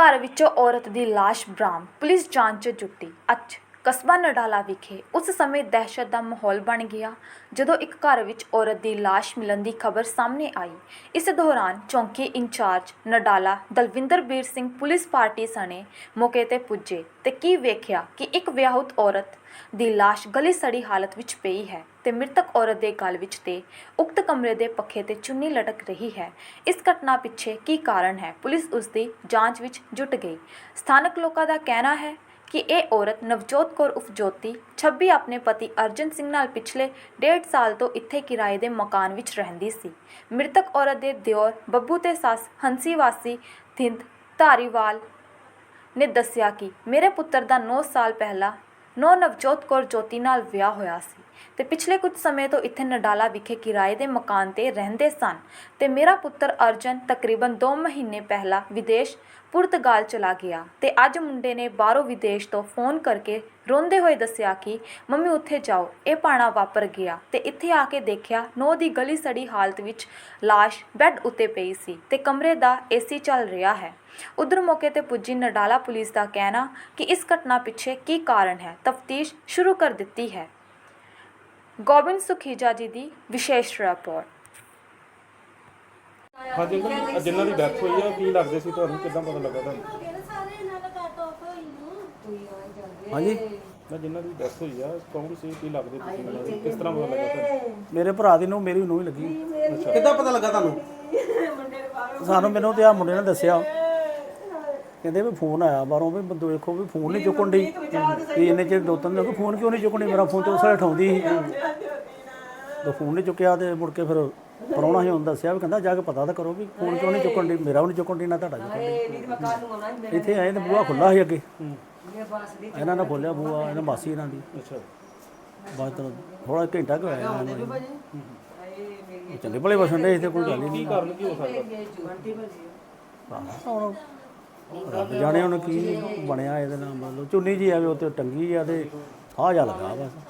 ਘਰ ਵਿੱਚੋਂ ਔਰਤ ਦੀ ਲਾਸ਼ ਬਰਾਮ ਪੁਲਿਸ ਜਾਂਚ 'ਚ ਜੁਟੀ ਅੱਜ ਕਸਬਾ ਨਡਾਲਾ ਵਿਖੇ ਉਸ ਸਮੇਂ ਦਹਿਸ਼ਤ ਦਾ ਮਾਹੌਲ ਬਣ ਗਿਆ, ਜਦੋਂ ਇੱਕ ਘਰ ਵਿੱਚ ਔਰਤ ਦੀ ਲਾਸ਼ ਮਿਲਣ ਦੀ ਖਬਰ ਸਾਹਮਣੇ ਆਈ। ਇਸ ਦੌਰਾਨ ਚੌਂਕੀ in charge Nadala Dalwinder Bir Singh police party ਸਣੇ ਮੌਕੇ ਤੇ ਪੁੱਜੇ ਤੇ ਕੀ ਵੇਖਿਆ ਕਿ ਇੱਕ ਵਿਆਹੁਤ ਔਰਤ ਦੀ ਲਾਸ਼ ਗਲੀ ਸੜੀ ਹਾਲਤ ਵਿੱਚ ਪਈ ਹੈ ਤੇ ਮ੍ਰਿਤਕ ਔਰਤ ਦੇ ਗਲ ਵਿੱਚ ਤੇ ਉਕਤ ਕਮਰੇ ਦੇ ਪੱਖੇ ਤੇ ਚੁੰਨੀ ਲਟਕ ਰਹੀ ਹੈ। ਇਸ ਘਟਨਾ ਪਿੱਛੇ ਕੀ ਕਾਰਨ ਹੈ ਪੁਲਿਸ ਉਸ ਦੀ ਜਾਂਚ ਵਿੱਚ ਜੁਟ ਗਈ। ਸਥਾਨਕ ਲੋਕਾਂ ਦਾ ਕਹਿਣਾ ਹੈ ਕਿ ਇਹ ਔਰਤ ਨਵਜੋਤ ਕੌਰ ਉਫ ਜੋਤੀ 26 ਆਪਣੇ ਪਤੀ ਅਰਜਨ ਸਿੰਘ ਨਾਲ ਪਿਛਲੇ ਡੇਢ ਸਾਲ ਤੋਂ ਇੱਥੇ ਕਿਰਾਏ ਦੇ ਮਕਾਨ ਵਿੱਚ ਰਹਿੰਦੀ ਸੀ। ਮ੍ਰਿਤਕ ਔਰਤ ਦੇ ਦਿਓਰ ਬੱਬੂ ਤੇ ਸੱਸ ਹੰਸੀ ਵਾਸੀ ਥਿੰਦ ਧਾਰੀਵਾਲ ਨੇ ਦੱਸਿਆ ਕਿ ਮੇਰੇ ਪੁੱਤਰ ਦਾ 9 ਸਾਲ ਪਹਿਲਾਂ ਨੌ ਨਵਜੋਤ ਕੌਰ ਜੋਤੀ ਨਾਲ ਵਿਆਹ ਹੋਇਆ ਸੀ। ਤੇ ਪਿਛਲੇ ਕੁਝ ਸਮੇਂ ਤੋਂ ਇੱਥੇ ਨਡਾਲਾ ਵਿਖੇ ਕਿਰਾਏ ਦੇ ਮਕਾਨ ਤੇ ਰਹਿੰਦੇ ਸਨ ਤੇ ਮੇਰਾ ਪੁੱਤਰ ਅਰਜਨ ਤਕਰੀਬਨ 2 ਮਹੀਨੇ ਪਹਿਲਾਂ ਵਿਦੇਸ਼ ਪੁਰਤਗਾਲ ਚਲਾ ਗਿਆ ਤੇ ਅੱਜ ਮੁੰਡੇ ਨੇ ਬਾਹਰੋਂ ਵਿਦੇਸ਼ ਤੋਂ ਫੋਨ ਕਰਕੇ ਰੋਂਦੇ ਹੋਏ ਦੱਸਿਆ ਕਿ, ਮੰਮੀ, ਉੱਥੇ ਜਾਓ। ਇਹ ਪਾਣਾ ਵਾਪਰ ਗਿਆ ਤੇ ਇੱਥੇ ਆ ਕੇ ਦੇਖਿਆ ਨੋ ਦੀ ਗਲੀ ਸੜੀ ਹਾਲਤ ਵਿੱਚ ਲਾਸ਼ ਬੈੱਡ ਉੱਤੇ ਪਈ ਸੀ ਤੇ ਕਮਰੇ ਦਾ ਏਸੀ ਚੱਲ ਰਿਹਾ ਹੈ। ਉਧਰ ਮੌਕੇ ਤੇ ਪੁੱਜੀ ਨਡਾਲਾ ਪੁਲਿਸ ਦਾ ਕਹਿਣਾ ਕਿ ਇਸ ਘਟਨਾ ਪਿੱਛੇ ਕੀ ਕਾਰਨ ਹੈ? ਤਫਤੀਸ਼ ਸ਼ੁਰੂ ਕਰ ਦਿੱਤੀ ਹੈ। ਗੋਬਿੰਦ ਸੁਖੀਜਾ ਜੀ ਦੀ ਵਿਸ਼ੇਸ਼ ਰਿਪੋਰਟ। ਹਾਂਜੀ ਅੰਕਲ ਜੀ, ਜਿਨ੍ਹਾਂ ਦੀ ਡੈਥ ਹੋਈ ਆ ਕੀ ਲੱਗਦੇ ਸੀ ਤੁਹਾਨੂੰ? ਕਿੱਦਾਂ ਪਤਾ ਲੱਗਾ ਤੁਹਾਨੂੰ? ਹਾਂਜੀ। ਮੈਂ ਜਿਨ੍ਹਾਂ ਦੀ ਡੈਥ ਹੋਈ ਆ ਕੌਣ ਸੀ? ਕੀ ਲੱਗਦੇ ਤੁਸੀਂ ਮੈਨੂੰ ਜੀ? ਕਿਸ ਤਰ੍ਹਾਂ ਪਤਾ ਲੱਗਾ ਤੁਹਾਨੂੰ? ਮੇਰੇ ਭਰਾ ਦੀ ਨੂੰ ਮੇਰੀ ਨੂੰ ਹੀ ਲੱਗੀ। ਕਿੱਦਾਂ ਪਤਾ ਲੱਗਾ ਤੁਹਾਨੂੰ? ਸਾਨੂੰ ਮੈਨੂੰ ਤੇ ਆ ਮੁੰਡੇ ਨੇ ਦੱਸਿਆ। ਕਹਿੰਦੇ ਵੀ ਫੋਨ ਆਇਆ ਬਾਹਰੋਂ ਵੀ ਬੰਦੋ ਵੇਖੋ ਵੀ ਫੋਨ ਨਹੀਂ ਚੁੱਕਣ ਦੀ ਵੀ ਇੰਨੇ ਚਿਰ ਦੋ ਤਿੰਨ ਦਿਨ ਫੋਨ ਕਿਉਂ ਨਹੀਂ ਚੁੱਕਣੀ? ਮੇਰਾ ਫੋਨ ਤੇ ਉਸੇ ਉਠਾਉਂਦੀ ਸੀ। ਤਾਂ ਫੋਨ ਨਹੀਂ ਚੁੱਕਿਆ ਤੇ ਮੁੜ ਕੇ ਫਿਰ ਪਰੌਣਾ ਸੀ ਉਹਨੂੰ ਦੱਸਿਆ ਵੀ ਕਹਿੰਦਾ ਜਾ ਕੇ ਪਤਾ ਤਾਂ ਕਰੋ ਵੀ ਫੋਨ ਕਿਉਂ ਨਹੀਂ ਚੁੱਕਣ ਦੀ ਮੇਰਾ ਵੀ ਨਹੀਂ ਚੁੱਕਣ ਦੀ ਨਾ ਤੁਹਾਡਾ ਚੁੱਕਣ ਦੀ ਇੱਥੇ ਆਏ ਤੇ ਬੂਹਾ ਖੁੱਲਾ ਸੀ ਅੱਗੇ। ਇਹਨਾਂ ਨੇ ਖੋਲਿਆ ਬੂਹਾ ਇਹਨਾਂ ਮਾਸੀ ਇਹਨਾਂ ਦੀ। ਅੱਛਾ। ਬਾਅਦ ਤੋਂ ਥੋੜਾ ਘੰਟਾ ਕੁ ਹੋਇਆ ਇਹਨਾਂ ਨੂੰ। ਚੰਗੇ ਭਲੇ ਵਸਣ ਦੇ ਤੇ ਕੋਈ ਗੱਲ ਹੀ ਨਹੀਂ। ਕਾਰਨ ਕੀ ਹੋ ਸਕਦਾ? ਹੁਣ ਰੱਬ ਜਾਣੇ ਹੁਣ ਕੀ ਬਣਿਆ ਇਹਦੇ ਨਾਲ, ਮਤਲਬ ਚੁੰਨੀ ਜੀ ਆਵੇ ਉੱਤੇ ਟੰਗੀ ਆ ਤੇ ਸਾਹ ਜਾ ਲੱਗਾ ਬਸ।